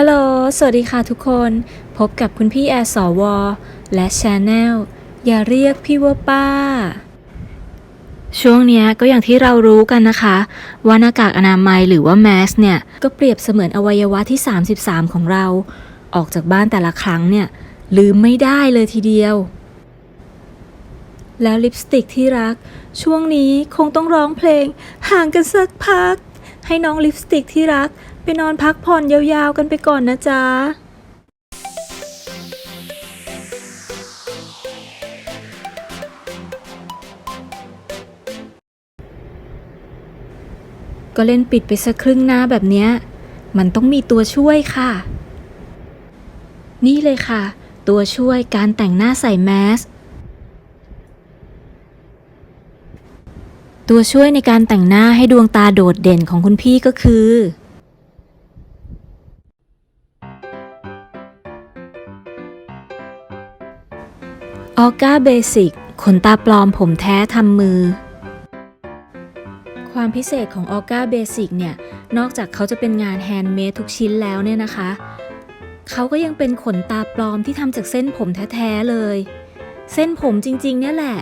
ัลโหล สวัสดีค่ะทุกคน พบกับคุณพี่แอร์สอวอและชาแนลอย่าเรียกพี่ว่าป้า ช่วงนี้ก็อย่างที่เรารู้กันนะคะ ว่าหน้ากากอนามัยหรือว่าแมสเนี่ย ก็เปรียบเสมือนอวัยวะที่ 33 ของเรา ออกจากบ้านแต่ละครั้งเนี่ย ลืมไม่ได้เลยทีเดียว แล้วลิปสติกที่รัก ช่วงนี้คงต้องร้องเพลง ห่างกันสักพัก ให้น้องลิปสติกที่รัก ไปนอนพักผ่อนยาวๆกันไปก่อนนะจ๊ะก็เล่นปิดไปสักครึ่งหน้าแบบเนี้ย มันต้องมีตัวช่วยค่ะ นี่เลยค่ะ ตัวช่วยการแต่งหน้าใส่แมส ตัวช่วยในการแต่งหน้าให้ดวงตาโดดเด่นของคุณพี่ก็คือ ออก้าเบสิกขนตาปลอมผมแท้ทำมือ ความพิเศษของออก้าเบสิกเนี่ย นอกจากเขาจะเป็นงานแฮนด์เมดทุกชิ้นแล้วเนี่ยนะคะ เขาก็ยังเป็นขนตาปลอมที่ทำจากเส้นผมแท้ ๆ เลย เส้นผมจริง ๆ เนี่ยแหละ